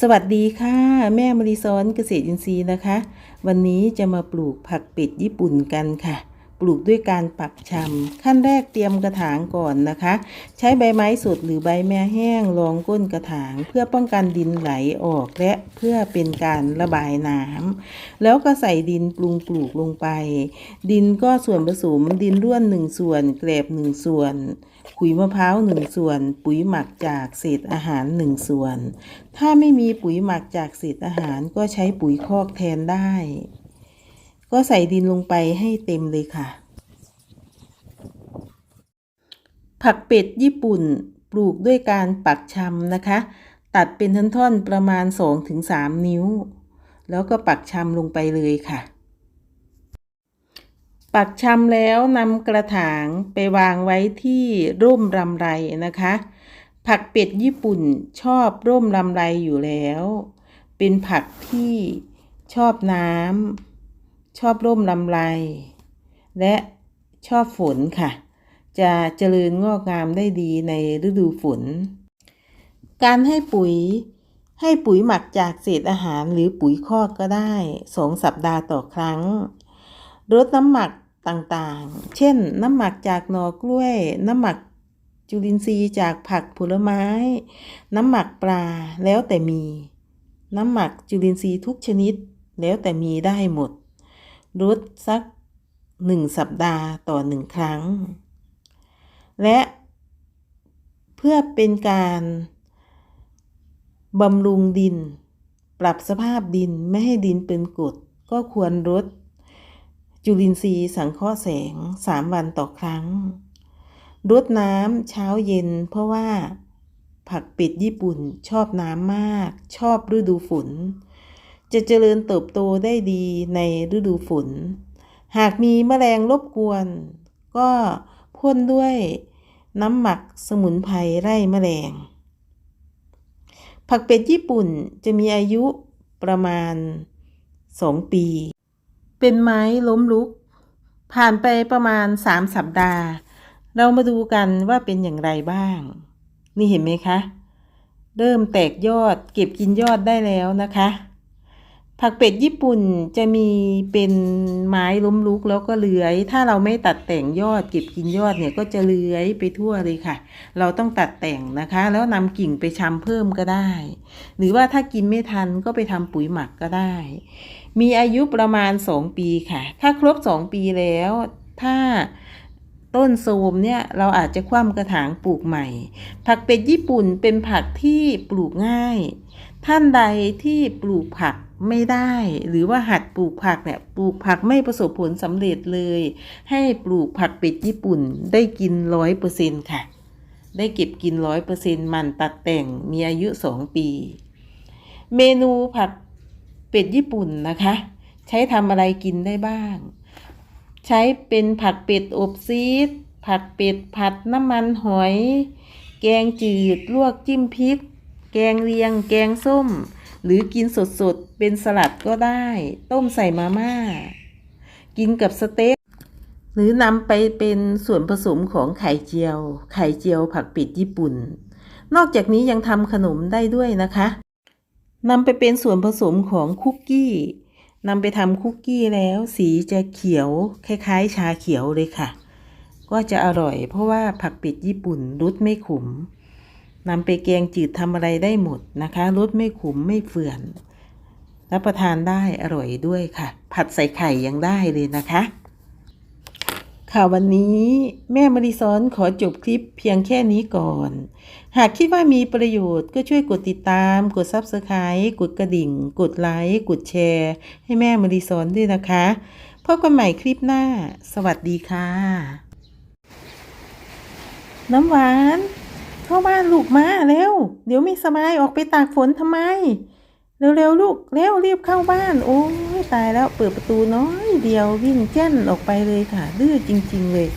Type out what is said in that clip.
สวัสดีค่ะ แม่มริซอนเกษตรอินทรีย์นะคะ วันนี้จะมาปลูกผักเป็ดญี่ปุ่นกันค่ะ ปลูกด้วยการปักชำขั้นแรกเตรียมกระถางก่อนนะคะ ใช้ใบไม้สดหรือใบแม่แห้งรองก้นกระถาง เพื่อป้องกันดินไหลออกและเพื่อเป็นการระบายน้ำแล้วก็ใส่ดินปรุงปลูกลงไป ดินก็ส่วนผสมดินร่วนหนึ่งส่วน แกลบหนึ่งส่วน ขุยมะพร้าวหนึ่งส่วน ปุ๋ยหมักจากเศษอาหารหนึ่งส่วน ถ้าไม่มีปุ๋ยหมักจากเศษอาหารก็ใช้ปุ๋ยคอกแทนได้ ก็ใส่ดินลงไปให้เต็มเลยค่ะ ผักเป็ดญี่ปุ่นปลูกด้วยการปักชำนะคะ ตัดเป็นท่อนๆประมาณ 2-3 นิ้ว แล้วก็ปักชำลงไปเลยค่ะ ปักชำแล้วนำกระถางไปวางไว้ที่ร่มรำไรนะคะ ผักเป็ดญี่ปุ่นชอบร่มรำไรอยู่แล้ว เป็นผักที่ชอบน้ำชอบร่มรำไร และชอบฝนค่ะ จะเจริญงอกงามได้ดีในฤดูฝน การให้ปุ๋ยให้ปุ๋ยหมักจากเศษอาหารหรือปุ๋ยคอกก็ได้สองสัปดาห์ต่อครั้ง ลดน้ำหมักต่างๆ เช่น น้ำหมักจากหน่อกล้วย น้ำหมักจุลินทรีย์จากผักผลไม้ น้ำหมักปลาแล้วแต่มี น้ำหมักจุลินทรีย์ทุกชนิด แล้วแต่มีได้หมดลดสักหนึ่งสัปดาห์ต่อหนึ่งครั้ง และเพื่อเป็นการบำรุงดิน ปรับสภาพดินไม่ให้ดินเป็นกรดก็ควรลด จุลินทรีย์สังเคราะห์แสง3วันต่อครั้ง รดน้ำเช้าเย็นเพราะว่า ผักเป็ดญี่ปุ่นชอบน้ำมาก ชอบฤดูฝน จะเจริญเติบโตได้ดีในฤดูฝน หากมีแมลงรบกวน ก็พ่นด้วยน้ำหมักสมุนไพรไล่แมลง ผักเป็ดญี่ปุ่นจะมีอายุประมาณ 2 ปี เป็นไม้ล้มลุก ผ่านไปประมาณสามสัปดาห์ เรามาดูกันว่าเป็นอย่างไรบ้าง นี่เห็นไหมคะ เริ่มแตกยอดเก็บกินยอดได้แล้วนะคะ ผักเป็ดญี่ปุ่นจะมีเป็นไม้ล้มลุกแล้วก็เลื้อย ถ้าเราไม่ตัดแต่งยอดเก็บกินยอดเนี่ยก็จะเลื้อยไปทั่วเลยค่ะ เราต้องตัดแต่งนะคะ แล้วนำกิ่งไปชำเพิ่มก็ได้ หรือว่าถ้ากินไม่ทันก็ไปทำปุ๋ยหมักก็ได้ มีอายุประมาณ 2 ปีค่ะ ถ้าครบ 2 ปีแล้ว ถ้าต้นโทมเนี่ยเราอาจจะคว่ำกระถางปลูกใหม่ ผักเป็ดญี่ปุ่นเป็นผักที่ปลูกง่าย ท่านใดที่ปลูกผัก ไม่ได้ หรือว่าหัดปลูกผักเนี่ยปลูกผักไม่ประสบผลสำเร็จเลย ให้ปลูกผักเป็ดญี่ปุ่นได้กินร้อยเปอร์เซ็นค่ะ ได้เก็บกินร้อยเปอร์เซ็นมันตัดแต่งมีอายุสองปี เมนูผักเป็ดญี่ปุ่นนะคะ ใช้ทำอะไรกินได้บ้าง ใช้เป็นผักเป็ดอบซีดผักเป็ดผัดน้ำมันหอย แกงจืด ลวกจิ้มพริก แกงเลียง แกงส้ม หรือกินสดๆ เป็นสลัดก็ได้ ต้มใส่มาม่า กินกับสเต็ก หรือนำไปเป็นส่วนผสมของไข่เจียว ไข่เจียวผักป็ดญี่ปุ่น นอกจากนี้ยังทำขนมได้ด้วยนะคะนำไปเป็นส่วนผสมของคุกกี้นำไปทำคุกกี้แล้วสีจะเขียวคล้ายๆ ชาเขียวเลยค่ะ ก็จะอร่อยเพราะว่าผักป็ดญี่ปุ่นรสไม่ขม นำไปแกงจืดทำอะไรได้หมดนะคะรสไม่ขมไม่เฟื่อนรับประทานได้อร่อยด้วยค่ะ ผัดใส่ไข่ยังได้เลยนะคะ ค่ะวันนี้แม่มาริซอนขอจบคลิปเพียงแค่นี้ก่อน หากคิดว่ามีประโยชน์ก็ช่วยกดติดตาม กด Subscribe กดกระดิ่ง กดไลค์กดแชร์ ให้แม่มาริซอนด้วยนะคะพบกันใหม่คลิปหน้า สวัสดีค่ะ น้ำหวาน เข้าบ้านลูกมาเร็ว เดี๋ยวไม่สบายออกไปตากฝนทำไม เร็วๆลูกเร็วรีบเข้าบ้าน โอ้ยตายแล้วเปิดประตูน้อยเดียววิ่งแจ้นออกไปเลยค่ะดื้อจริง ๆ เลย